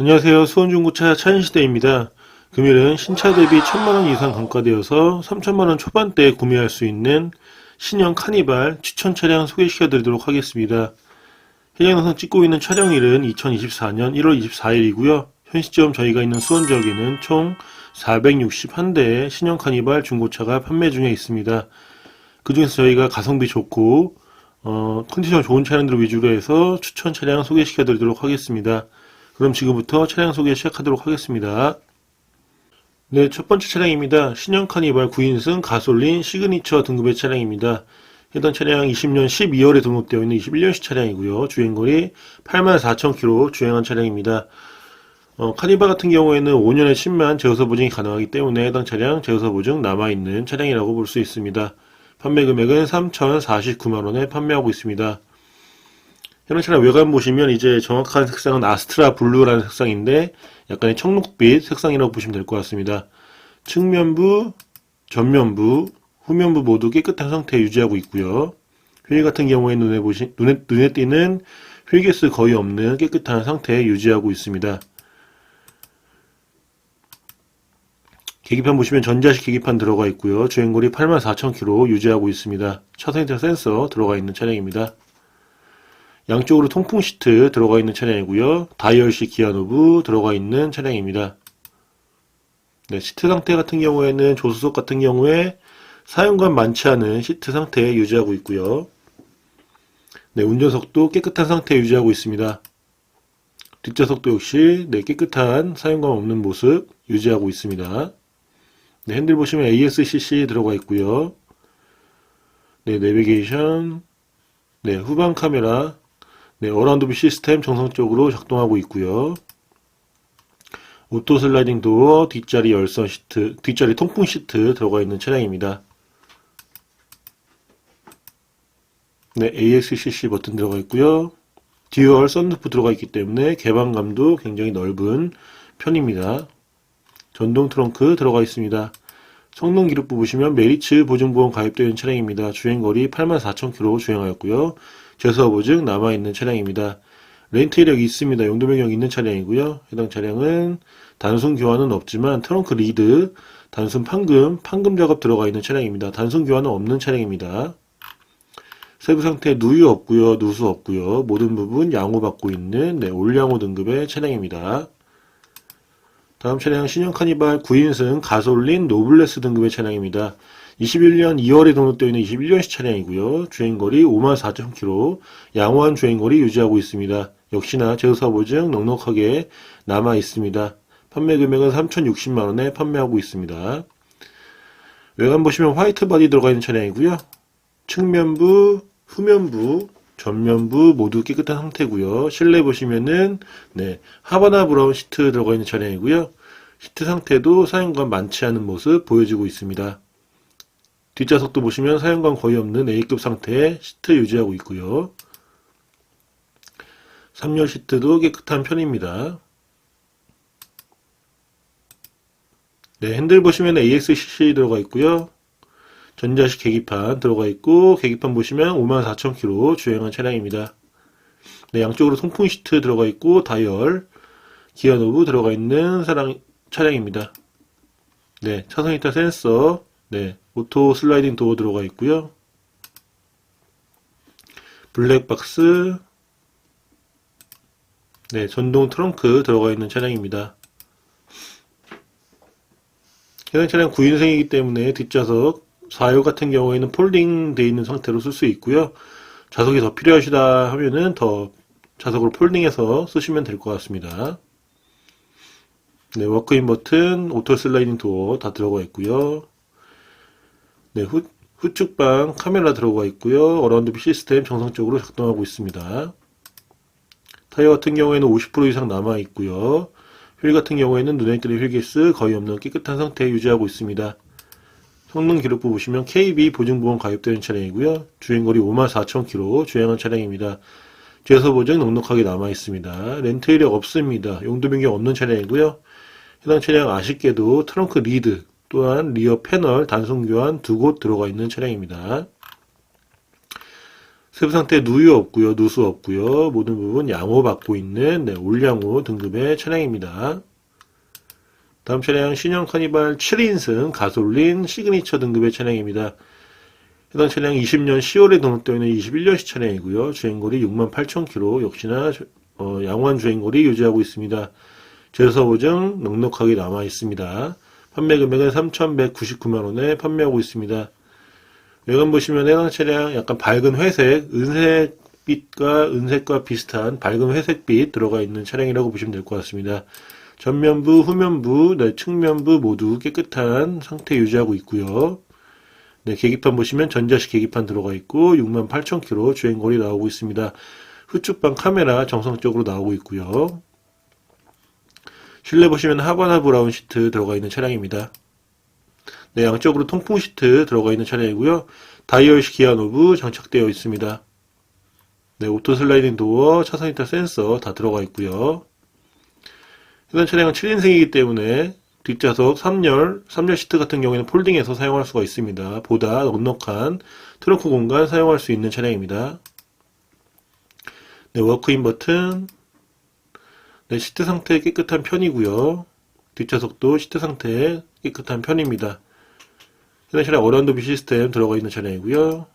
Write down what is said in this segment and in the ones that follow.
안녕하세요. 수원중고차 차인시대입니다. 금일은 신차 대비 1000만원 이상 감가되어서 3000만원 초반대에 구매할 수 있는 신형 카니발 추천 차량 소개시켜 드리도록 하겠습니다. 현장 영상 찍고 있는 촬영일은 2024년 1월 24일이고요. 현 시점 저희가 있는 수원 지역에는 총 461대의 신형 카니발 중고차가 판매 중에 있습니다. 그 중에서 저희가 가성비 좋고 어, 컨디션 좋은 차량들 위주로 해서 추천 차량 소개시켜 드리도록 하겠습니다. 그럼 지금부터 차량 소개 시작하도록 하겠습니다. 네, 첫 번째 차량입니다. 신형 카니발 9인승 가솔린 시그니처 등급의 차량입니다. 해당 차량 20년 12월에 등록되어 있는 21년식 차량이고요. 주행거리 84,000km 주행한 차량입니다. 어, 카니발 같은 경우에는 5년에 10만 제어서 보증이 가능하기 때문에 해당 차량 제어서 보증 남아있는 차량이라고 볼 수 있습니다. 판매 금액은 3,049만원에 판매하고 있습니다. 현행 차량 외관 보시면 이제 정확한 색상은 아스트라 블루라는 색상인데 약간의 청록빛 색상이라고 보시면 될 것 같습니다. 측면부, 전면부, 후면부 모두 깨끗한 상태 유지하고 있고요. 휠 같은 경우에 눈에 보시 눈에 눈에 띄는 휠개스 거의 없는 깨끗한 상태 유지하고 있습니다. 계기판 보시면 전자식 계기판 들어가 있고요. 주행거리 84,000km 유지하고 있습니다. 차선 센서 들어가 있는 차량입니다. 양쪽으로 통풍 시트 들어가 있는 차량이고요. 다이얼식 기아 노브 들어가 있는 차량입니다. 네, 시트 상태 같은 경우에는 조수석 같은 경우에 사용감 많지 않은 시트 상태 유지하고 있고요. 네, 운전석도 깨끗한 상태 유지하고 있습니다. 뒷좌석도 역시 네, 깨끗한 사용감 없는 모습 유지하고 있습니다. 네, 핸들 보시면 ASCC 들어가 있고요. 네, 내비게이션, 네, 후방 카메라, 네, 어라운드 뷰 시스템 정상적으로 작동하고 있고요. 오토 슬라이딩 도어, 뒷자리 열선 시트, 뒷자리 통풍 시트 들어가 있는 차량입니다. 네, AXCC 버튼 들어가 있고요. 듀얼 썬루프 들어가 있기 때문에 개방감도 굉장히 넓은 편입니다. 전동 트렁크 들어가 있습니다. 성능 기록부 보시면 메리츠 보증보험 가입되어 있는 차량입니다. 주행거리 84,000km 주행하였고요. 제서 보증 남아있는 차량입니다. 렌트 이력이 있습니다. 용도 변경 있는 차량이고요. 해당 차량은 단순 교환은 없지만 트렁크 리드, 단순 판금, 판금 작업 들어가 있는 차량입니다. 단순 교환은 없는 차량입니다. 세부 상태 누유 없고요. 누수 없고요. 모든 부분 양호받고 있는 네, 올양호 등급의 차량입니다. 다음 차량 신형 카니발 9인승 가솔린 노블레스 등급의 차량입니다. 21년 2월에 등록되어 있는 21년식 차량이고요. 주행거리 54,000km, 양호한 주행거리 유지하고 있습니다. 역시나 제조사 보증 넉넉하게 남아 있습니다. 판매 금액은 3,060만원에 판매하고 있습니다. 외관 보시면 화이트 바디 들어가 있는 차량이고요. 측면부, 후면부, 전면부 모두 깨끗한 상태고요. 실내 보시면은 네 하바나 브라운 시트 들어가 있는 차량이고요. 시트 상태도 사용감 많지 않은 모습 보여지고 있습니다. 뒷좌석도 보시면 사용감 거의 없는 A급 상태의 시트 유지하고 있고요. 3열 시트도 깨끗한 편입니다. 네, 핸들 보시면 AXCC 들어가 있고요. 전자식 계기판 들어가 있고 계기판 보시면 54,000km 주행한 차량입니다. 네, 양쪽으로 통풍 시트 들어가 있고 다이얼, 기어 노브 들어가 있는 사랑, 차량입니다. 네, 차선 이탈 센서, 네, 오토 슬라이딩 도어 들어가 있고요. 블랙박스, 네, 전동 트렁크 들어가 있는 차량입니다. 해당 차량 9인승이기 때문에 뒷좌석 4열 같은 경우에는 폴딩 되어 있는 상태로 쓸 수 있고요. 좌석이 더 필요하시다 하면은 더 좌석으로 폴딩해서 쓰시면 될 것 같습니다. 네, 워크인 버튼, 오토 슬라이딩 도어 다 들어가 있고요. 네, 후, 후측방 카메라 들어가 있고요. 어라운드 시스템 정상적으로 작동하고 있습니다. 타이어 같은 경우에는 50% 이상 남아 있고요. 휠 같은 경우에는 눈에 띄는 휠기스 거의 없는 깨끗한 상태 유지하고 있습니다. 성능 기록부 보시면 KB 보증보험 가입되는 차량이고요. 주행거리 54,000km 주행한 차량입니다. 제서 보증 넉넉하게 남아 있습니다. 렌트 이력 없습니다. 용도 변경 없는 차량이고요. 해당 차량 아쉽게도 트렁크 리드 또한 리어 패널 단순 교환 두 곳 들어가 있는 차량입니다. 세부 상태 누유 없고요, 누수 없고요. 모든 부분 양호 받고 있는 네, 올양호 등급의 차량입니다. 다음 차량 신형 카니발 7인승 가솔린 시그니처 등급의 차량입니다. 해당 차량 20년 10월에 등록되어 있는 21년식 차량이고요. 주행거리 68,000km 역시나 어, 양호한 주행거리 유지하고 있습니다. 제서 보증 넉넉하게 남아 있습니다. 판매 금액은 3,199만원에 판매하고 있습니다. 외관 보시면 해당 차량 약간 밝은 회색, 은색빛과 은색과 비슷한 밝은 회색빛 들어가 있는 차량이라고 보시면 될 것 같습니다. 전면부, 후면부, 네, 측면부 모두 깨끗한 상태 유지하고 있고요. 네, 계기판 보시면 전자식 계기판 들어가 있고 68,000km 주행거리 나오고 있습니다. 후측방 카메라 정상적으로 나오고 있고요. 실내 보시면 하바나 브라운 시트 들어가 있는 차량입니다. 네, 양쪽으로 통풍 시트 들어가 있는 차량이고요. 다이얼식 기아 노브 장착되어 있습니다. 네, 오토 슬라이딩 도어, 차선 이탈 센서 다 들어가 있고요. 해당 차량은 7인승이기 때문에 뒷좌석 3열, 3열 시트 같은 경우에는 폴딩해서 사용할 수가 있습니다. 보다 넉넉한 트렁크 공간 사용할 수 있는 차량입니다. 네, 워크인 버튼. 네, 시트 상태 깨끗한 편이고요. 뒷좌석도 시트 상태 깨끗한 편입니다. 해당 차량 어라운드비 시스템 들어가 있는 차량이고요.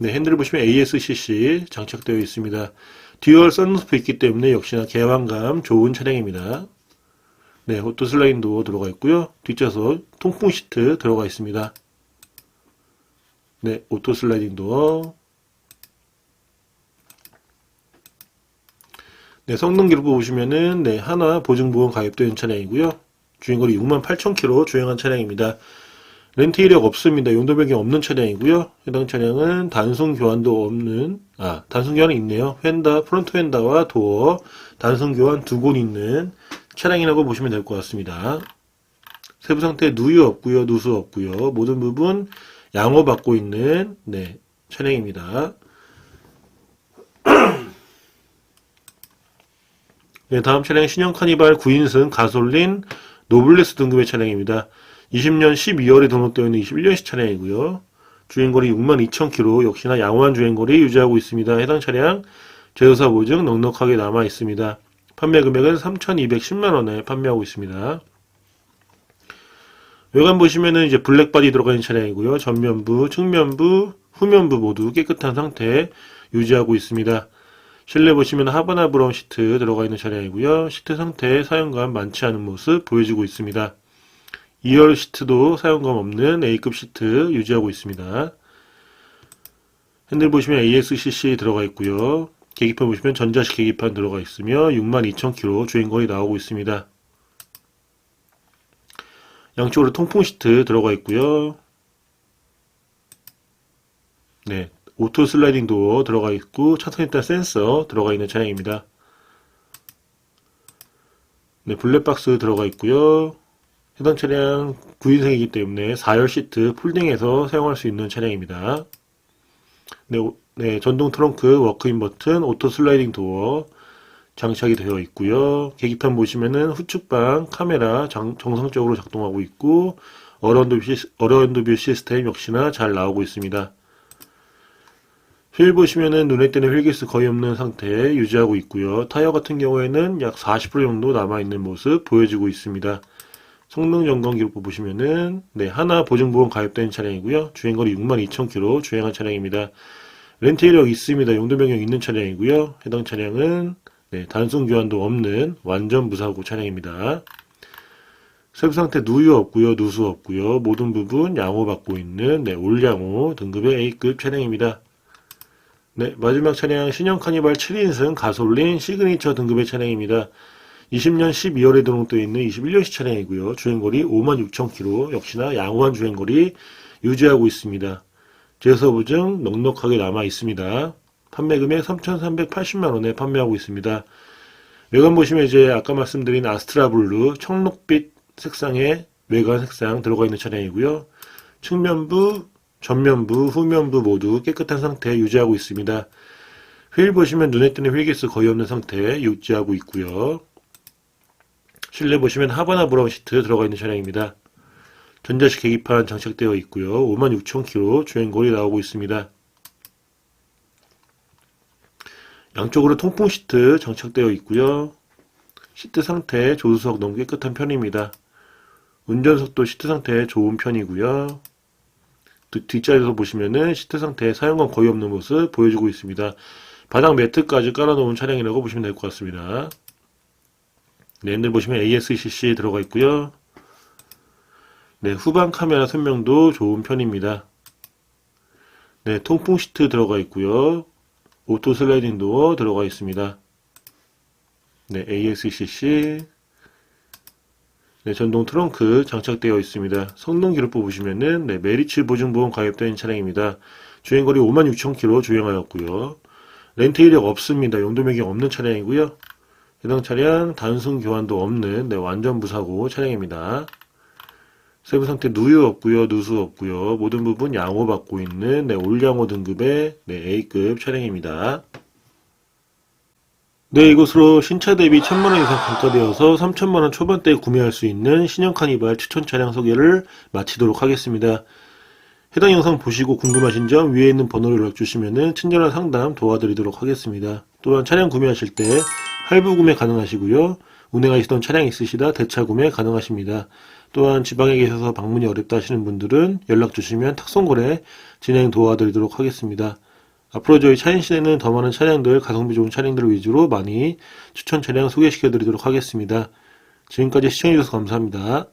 네, 핸들을 보시면 ASCC 장착되어 있습니다. 듀얼 썬루프 있기 때문에 역시나 개방감 좋은 차량입니다. 네, 슬라이딩 도어 들어가 있고요. 뒷좌석 통풍 시트 들어가 있습니다. 네, 오토 슬라이딩 도어. 네, 성능 기록 보시면은 네, 하나 보증보험 가입된 차량이고요. 주행거리 68,000km 주행한 차량입니다. 렌트 이력 없습니다. 용도 변경 없는 차량이고요. 해당 차량은 단순 교환도 없는 아 단순 교환이 있네요. 휀다 프론트 휀다와 도어 단순 교환 두 곳 있는 차량이라고 보시면 될 것 같습니다. 세부 상태 누유 없고요, 누수 없고요. 모든 부분 양호 받고 있는 네, 차량입니다. 네, 다음 차량 신형 카니발 9인승 가솔린 노블레스 등급의 차량입니다. 20년 12월에 등록되어 있는 21년식 차량이고요. 주행거리 62,000km 역시나 양호한 주행거리 유지하고 있습니다. 해당 차량 제조사 보증 넉넉하게 남아 있습니다. 판매 금액은 3,210만원에 판매하고 있습니다. 외관 보시면은 이제 블랙바디 들어가 있는 차량이고요. 전면부, 측면부, 후면부 모두 깨끗한 상태 유지하고 있습니다. 실내 보시면 하바나 브라운 시트 들어가 있는 차량이고요. 시트 상태 사용감 많지 않은 모습 보여주고 있습니다. 2열 시트도 사용감 없는 A급 시트 유지하고 있습니다. 핸들 보시면 ASCC 들어가 있고요. 계기판 보시면 전자식 계기판 들어가 있으며 62,000km 주행거리 나오고 있습니다. 양쪽으로 통풍 시트 들어가 있고요. 네, 오토 슬라이딩 도어 들어가 있고 차선 이탈 센서 들어가 있는 차량입니다. 네, 블랙박스 들어가 있고요. 해당 차량 9인승이기 때문에 4열 시트 폴딩해서 사용할 수 있는 차량입니다. 네, 네, 전동 트렁크 워크인 버튼 오토 슬라이딩 도어 장착이 되어 있고요. 계기판 보시면은 후측방 카메라 장, 정상적으로 작동하고 있고 어라운드 뷰, 어라운드 뷰 시스템 역시나 잘 나오고 있습니다. 휠 보시면은 눈에 띄는 휠기스 거의 없는 상태 유지하고 있고요. 타이어 같은 경우에는 약 40% 정도 남아 있는 모습 보여지고 있습니다. 성능 점검 기록 보시면은 네 하나 보증보험 가입된 차량이고요. 주행거리 62,000km 주행한 차량입니다. 렌트 이력 있습니다. 용도 변경 있는 차량이고요. 해당 차량은 네, 단순 교환도 없는 완전 무사고 차량입니다. 세부 상태 누유 없고요, 누수 없고요. 모든 부분 양호 받고 있는 네, 올양호 등급의 A급 차량입니다. 네, 마지막 차량 신형 카니발 7인승 가솔린 시그니처 등급의 차량입니다. 20년 12월에 등록되어 있는 21년식 차량이고요. 주행거리 56,000km 역시나 양호한 주행거리 유지하고 있습니다. 제서 보증 넉넉하게 남아 있습니다. 판매 금액 3,380만원에 판매하고 있습니다. 외관 보시면 이제 아까 말씀드린 아스트라 블루 청록빛 색상의 외관 색상 들어가 있는 차량이고요. 측면부, 전면부, 후면부 모두 깨끗한 상태 유지하고 있습니다. 휠 보시면 눈에 띄는 휠기스 거의 없는 상태 유지하고 있고요. 실내 보시면 하바나 브라운 시트 들어가 있는 차량입니다. 전자식 계기판 장착되어 있고요. 56,000km 주행거리 나오고 있습니다. 양쪽으로 통풍 시트 장착되어 있고요. 시트 상태 조수석 너무 깨끗한 편입니다. 운전석도 시트 상태 좋은 편이고요. 뒷- 뒷자리에서 보시면은 시트 상태 사용감 거의 없는 모습 보여주고 있습니다. 바닥 매트까지 깔아놓은 차량이라고 보시면 될 것 같습니다. 네, 핸들 보시면 ASCC 들어가 있고요. 네, 후방 카메라 선명도 좋은 편입니다. 네, 통풍 시트 들어가 있고요. 오토 슬라이딩 도어 들어가 있습니다. 네, ASCC. 네, 전동 트렁크 장착되어 있습니다. 성능 기록부 보시면은 네, 메리츠 보증보험 가입된 차량입니다. 주행거리 56,000km 주행하였고요. 렌트 이력 없습니다. 용도명이 없는 차량이고요. 해당 차량 단순 교환도 없는 네, 완전 무사고 차량입니다. 세부 상태 누유 없고요, 누수 없고요. 모든 부분 양호 받고 있는 네, 올양호 등급의 네, A급 차량입니다. 네, 이것으로 신차 대비 1000만원 이상 감가되어서 3000만원 초반대에 구매할 수 있는 신형 카니발 추천 차량 소개를 마치도록 하겠습니다. 해당 영상 보시고 궁금하신 점 위에 있는 번호로 연락 주시면 친절한 상담 도와드리도록 하겠습니다. 또한 차량 구매하실 때 할부 구매 가능하시고요. 운행하시던 차량 있으시다 대차 구매 가능하십니다. 또한 지방에 계셔서 방문이 어렵다 하시는 분들은 연락 주시면 탁송거래 진행 도와드리도록 하겠습니다. 앞으로 저희 차인시대는 더 많은 차량들, 가성비 좋은 차량들 위주로 많이 추천 차량 소개시켜 드리도록 하겠습니다. 지금까지 시청해주셔서 감사합니다.